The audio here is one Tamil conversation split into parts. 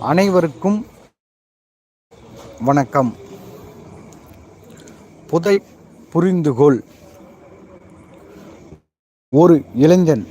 அனைவருக்கும் வணக்கம். புதை புரிந்துகொள். ஒரு இளைஞன்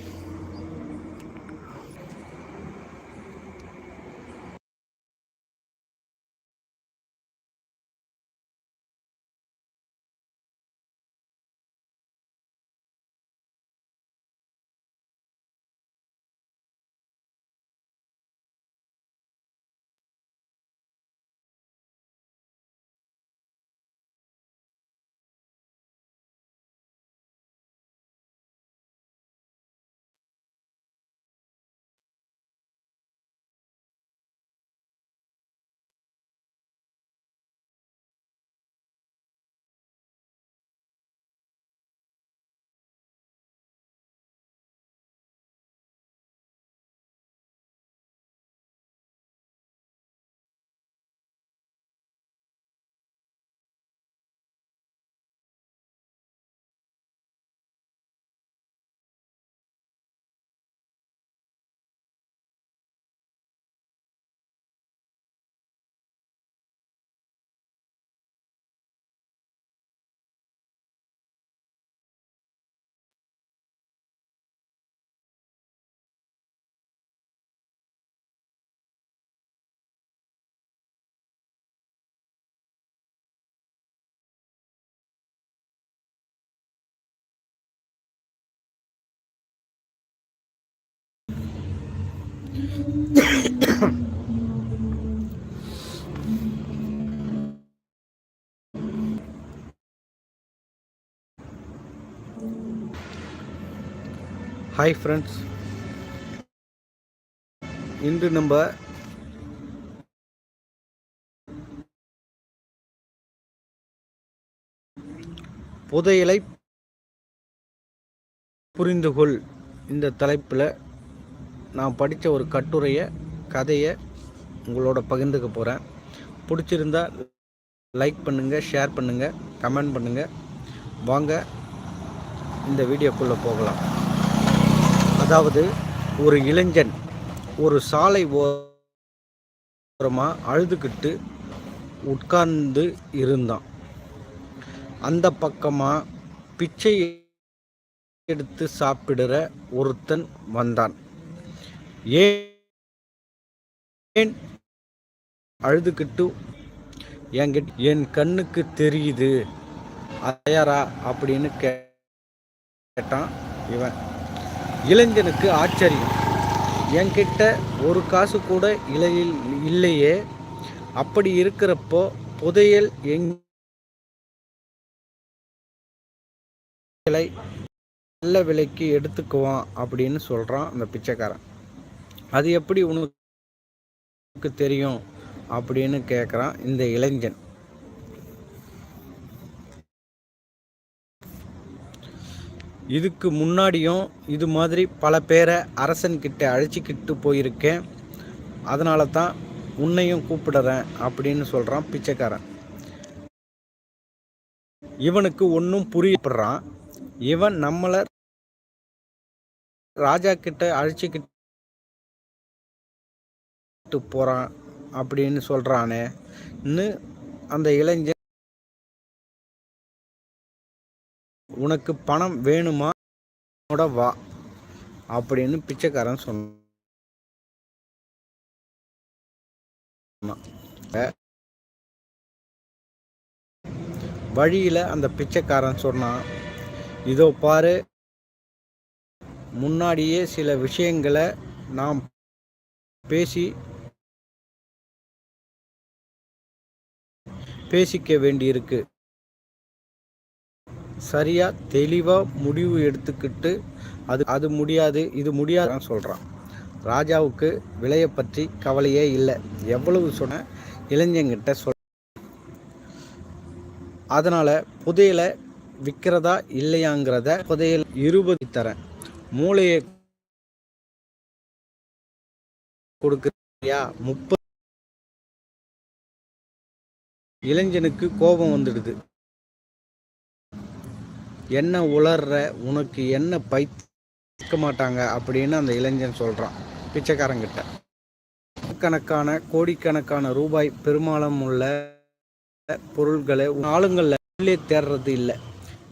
ஹாய் ஃப்ரெண்ட்ஸ் இன்று நம்ம புதையலை புரிந்துகொள் இந்த தலைப்பில் நான் படித்த ஒரு கட்டுரையை கதையை உங்களோட பகிர்ந்துக்க போகிறேன் பிடிச்சிருந்தா லைக் பண்ணுங்கள் ஷேர் பண்ணுங்கள் கமெண்ட் பண்ணுங்கள் வாங்க இந்த வீடியோக்குள்ளே போகலாம். அதாவது ஒரு இளைஞன் ஒரு சாலை ஓரமாக அழுதுகிட்டு உட்கார்ந்து இருந்தான். அந்த பக்கமாக பிச்சை எடுத்து சாப்பிடுற ஒருத்தன் வந்தான். ஏன் அழுதுகிட்டு என்கிட்ட என் கண்ணுக்கு தெரியுது அயரா அப்படின்னு கேட்டான் இவன். இளைஞனுக்கு ஆச்சரியம். என்கிட்ட ஒரு காசு கூட இலையில் இல்லையே அப்படி இருக்கிறப்போ புதையல் எங் நல்ல விலைக்கு எடுத்துக்குவான் அப்படின்னு சொல்கிறான் அந்த பிச்சைக்காரன். அது எப்படி உனக்கு தெரியும் அப்படின்னு கேட்குறான் இந்த இளைஞன். இதுக்கு முன்னாடியும் இது மாதிரி பல பேரை அரசன்கிட்ட அழைச்சிக்கிட்டு போயிருக்கேன். அதனால தான் உன்னையும் கூப்பிடுறேன் அப்படின்னு சொல்கிறான் பிச்சைக்காரன். இவனுக்கு ஒன்றும் புரியப்படுறான். இவன் நம்மளை ராஜா கிட்ட அழைச்சிக்கிட்டு போகிறான் அப்படின்னு சொல்கிறானேன்னு அந்த இளைஞன் உனக்கு பணம் வேணுமா? வா அப்படின்னு பிச்சைக்காரன் சொன்னான். வழியில் அந்த பிச்சைக்காரன் சொன்னான் இதோ பாரு முன்னாடியே சில விஷயங்களை நாம் பேசி பேசிக்க வேண்டியிருக்கு. சரியாக தெளிவாக முடிவு எடுத்துக்கிட்டு அது அது முடியாது இது முடியாதுன்னு சொல்கிறான் ராஜாவுக்கு விலையை பற்றி கவலையே இல்லை. எவ்வளவு சொன்ன இளைஞங்கிட்ட சொல். அதனால் புதையலை விற்கிறதா இல்லையாங்கிறத புதையல் இருபது தரேன். மூளையை கொடுக்குறியா? முப்பது இளைஞனுக்கு கோபம் வந்துடுது. என்ன உளர்ற உனக்கு என்ன பைக்க மாட்டாங்க அப்படின்னு அந்த இளைஞன் சொல்கிறான் பிச்சைக்காரங்கிட்ட. கணக்கான கோடிக்கணக்கான ரூபாய் பெருமாளம் உள்ள பொருள்களை ஆளுங்களில் உள்ளே தேடுறது இல்லை.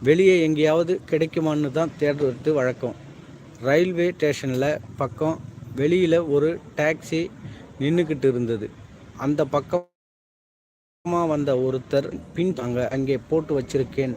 வெளியே எங்கேயாவது கிடைக்குமான்னு தான் தேடுறது வழக்கம். ரயில்வே ஸ்டேஷனில் பக்கம் வெளியில் ஒரு டாக்ஸி நின்றுக்கிட்டு இருந்தது. அந்த பக்கம் வந்த ஒருத்தர் பின் அங்கே அங்கே போட்டு வச்சிருக்கேன்.